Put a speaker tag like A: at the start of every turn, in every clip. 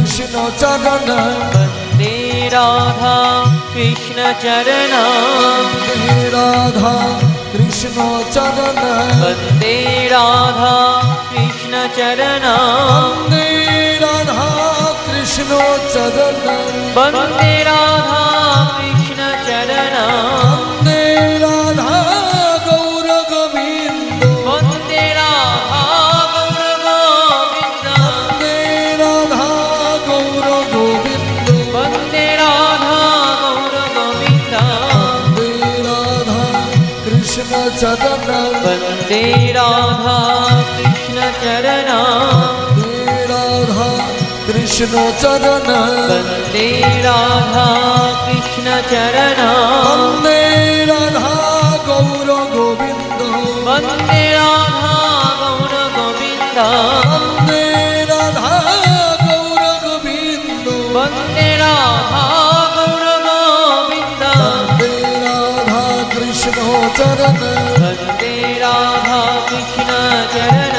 A: কৃষ্ণ চরণ বন্দে রাধা কৃষ্ণ চরণ। বন্দে রাধা কৃষ্ণ চরণ বন্দে রাধা
B: কৃষ্ণ চরণ।
A: বন্দে রাধা
B: কৃষ্ণ চরণ
A: বন্দে রাধা কৃষ্ণ চরণ।
B: सदन वन्दे राधा कृष्णचरणा
A: राधा कृष्णचरण
B: वन्दे राधा कृष्णचरणा
A: वन्दे राधा गौर गोविन्द
B: वन्दे राधा
A: गौर गोविन्द
B: वन्दे राधा गौर
A: गोविन्द वन्दे राधा কৃষ্ণ চরণ
B: वन्दे राधा कृष्णचरण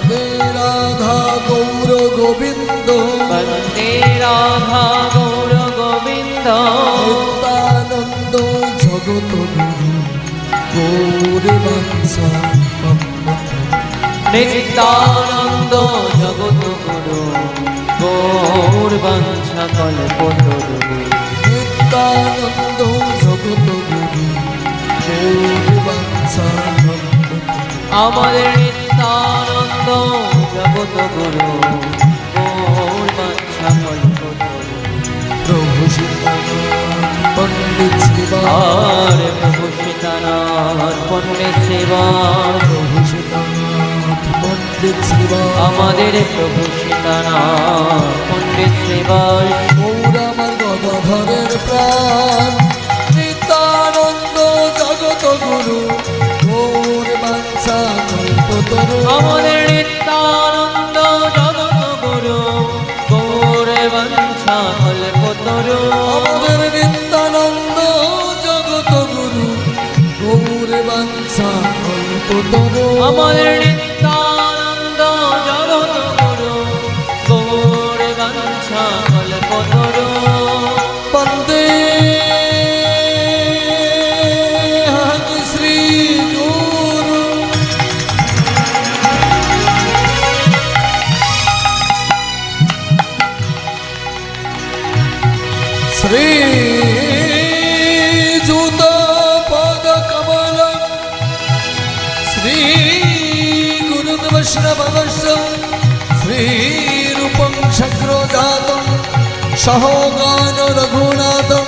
A: বন্দে রাধা গৌর গোবিন্দ
B: वन्दे राधा गौरगोविन्द
A: নিত্যানন্দ জগত গুরু গৌর বাঞ্ছা
B: নিত্যানন্দ জগত গুরু গৌর বাঞ্ছা কল্পতরু
A: নিত্যানন্দ জগত গুরু গৌর বাঞ্ছা
B: আমাদের নিত্যানন্দ জগত গুরু
A: প্রভু পণ্ডিত শিবা
B: আর প্রভু সীতানাথ পণ্ডিত সেবা
A: প্রভু সীতানাথ পণ্ডিত শিবা
B: আমাদের প্রভু সীতানাথ পণ্ডিত সেবা
A: গৌর আমার গদাধরের প্রাণ। গুরু গৌর বাঞ্ছা কল্পতরু
B: আমাদের নিত্যানন্দ জগত গুরু গৌর বংশা কল্পতরু
A: আমাদের নিত্যানন্দ জগত গুরু গৌর বাঞ্ছা কল্পতরু
B: আমাদের নিত্যানন্দ
A: শ্রী যুত পদ কমল। শ্রী গুরু বৈষ্ণবস্য শ্রী রূপং শক্রজাতম সহগান রঘুনাথম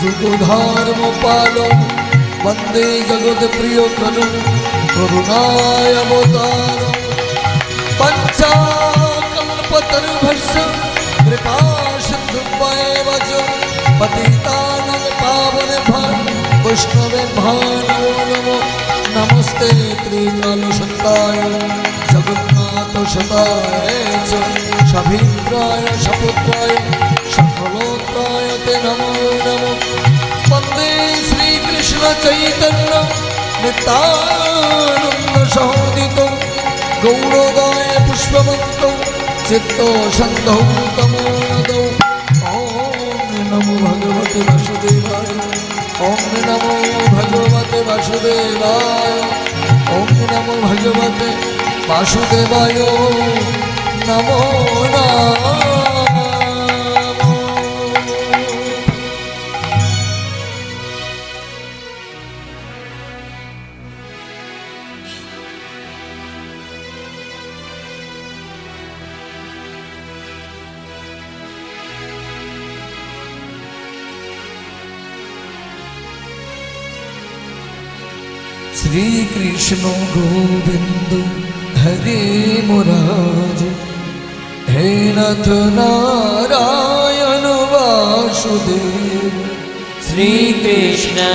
A: যুগ ধর্ম পালন। বন্দে জগৎ প্রিয় কনু করুণায় অবতার। পঞ্চাকল্পতর্ভস্য কৃপা সিন্ধুভয়েব চ পতিতানং পাবনেভ্য বৈষ্ণবেভ্য নমো। নমস্তে ত্রিকালসত্তায় জগন্নাথ সভীন্দ্রায় সপুত্রায় सकलोत्राय ते नमो नमो वन्दे श्रीकृष्णचैतन्य नितानन्दसहोदितम् गौरोदाय पुष्पवन्तौ चित्तो सन्धौ तमोनदौ ॐ नमो भगवते वासुदेवाय ॐ नमो भगवते वासुदेवाय ॐ नमो भगवते वासुदेवाय नमो नमः
B: श्रीकृष्णगोविन्द हरे मुराज हे हेरथ नारायण वासुदेव श्रीकृष्णगोविन्द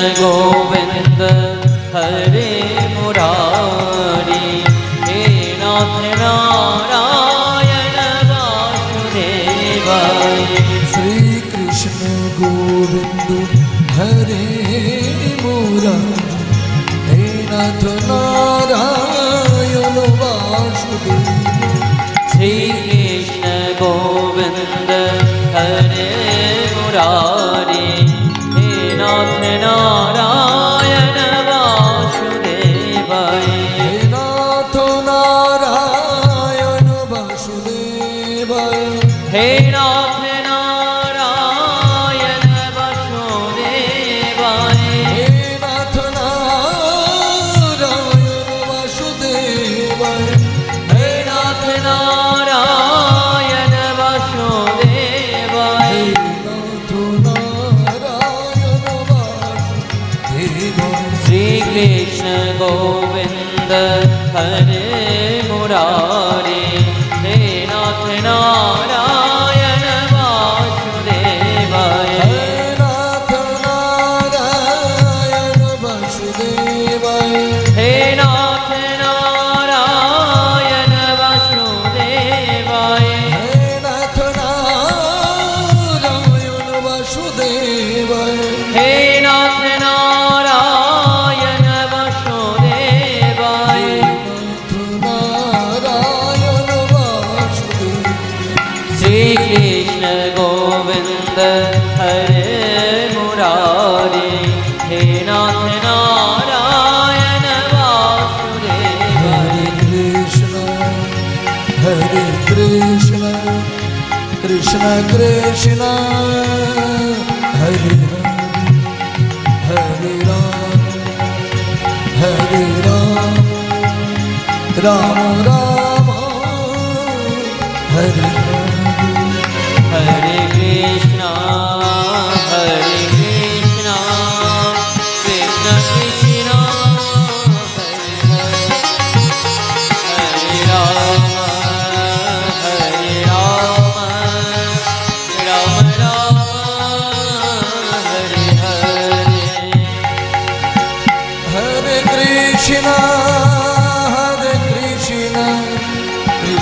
B: हरे
A: নাথ নারায়ণ বাসুদেব। শ্রী কৃষ্ণ
B: গো। ગોવિંદ હરે મુરારી હે નાથ નારાયણ વાસુદેવાય નાથ નારાયણ વાસુદેવાય હે નાથ નારાયણ વાસુદેવાય હે
A: નાથ નારાયણ વાસુદેવાય હે Hare Ram Ram Ram Hare Hare Hare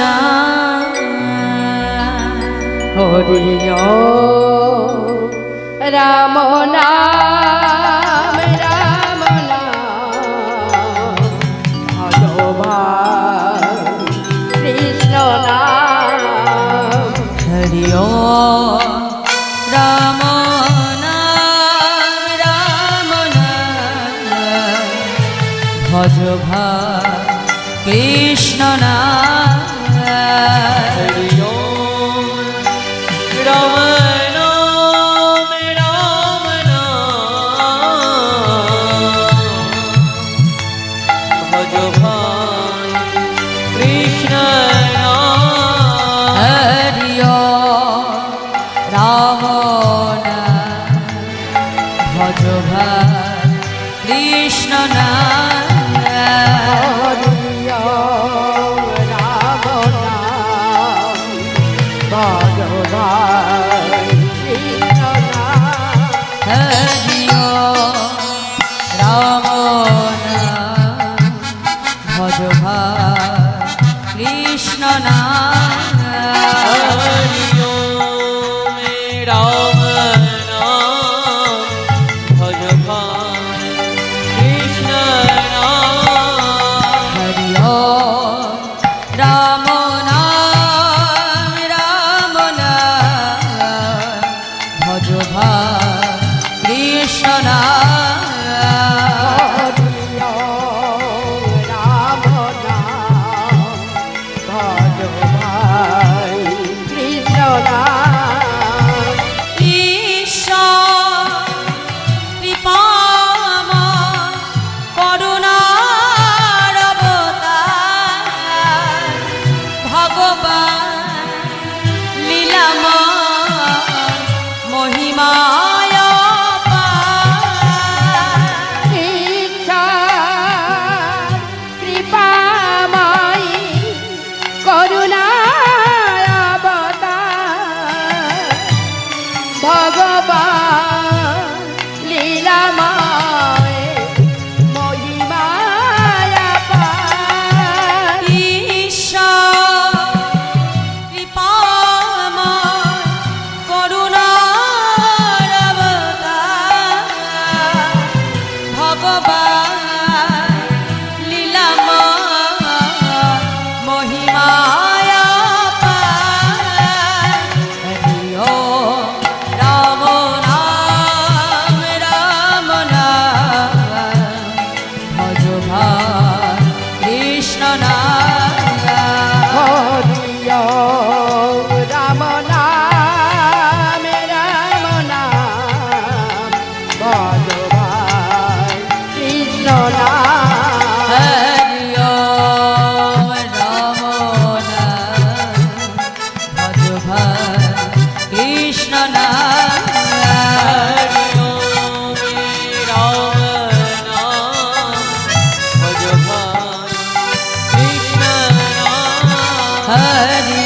C: না।
D: হরিয় রাম
C: না। শোভা। কৃষ্ণ না ভাই। কৃষ্ণ
D: ভগবান।
C: हरि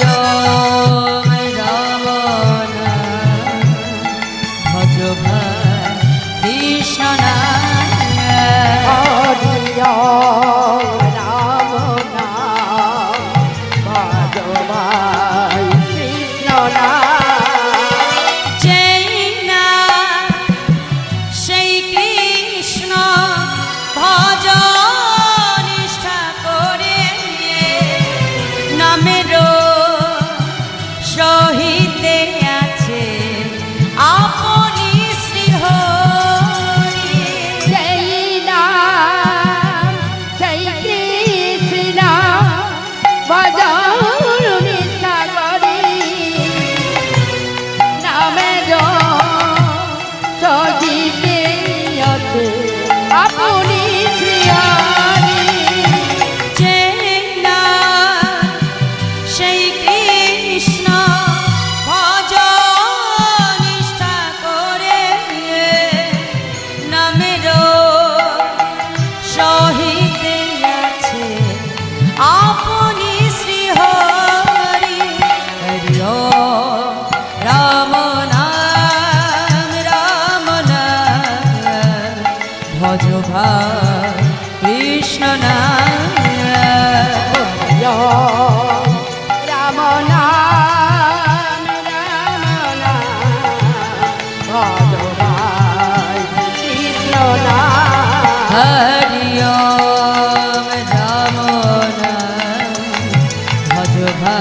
C: রাধা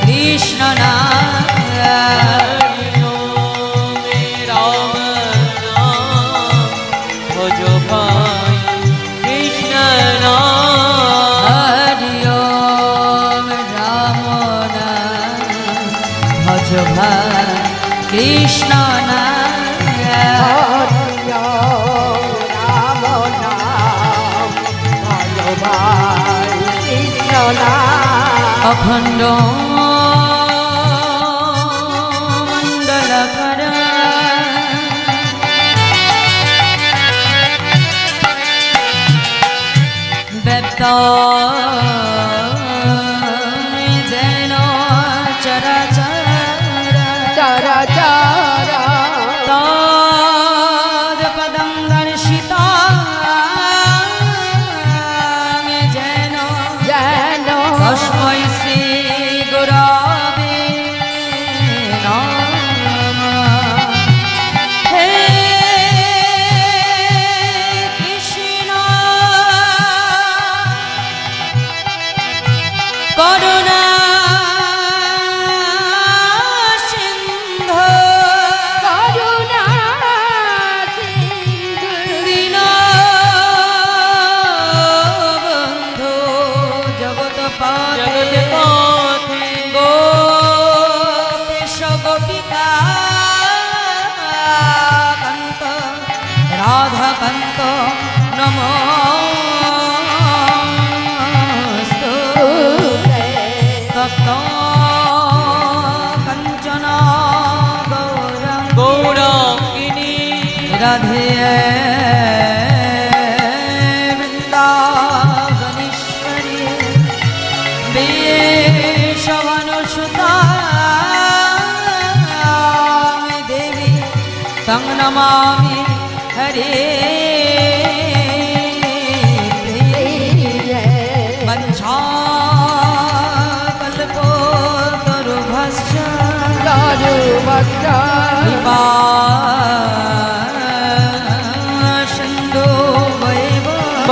C: কৃষ্ণ না કા રાધે વૃંદાવનીશ્વરી બેશવનુષુતા દેવી તંગ નમામી હરે Bhakta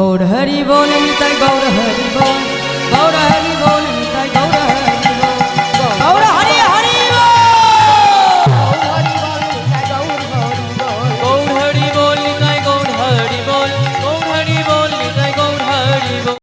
C: গৌর হরি বলেন তা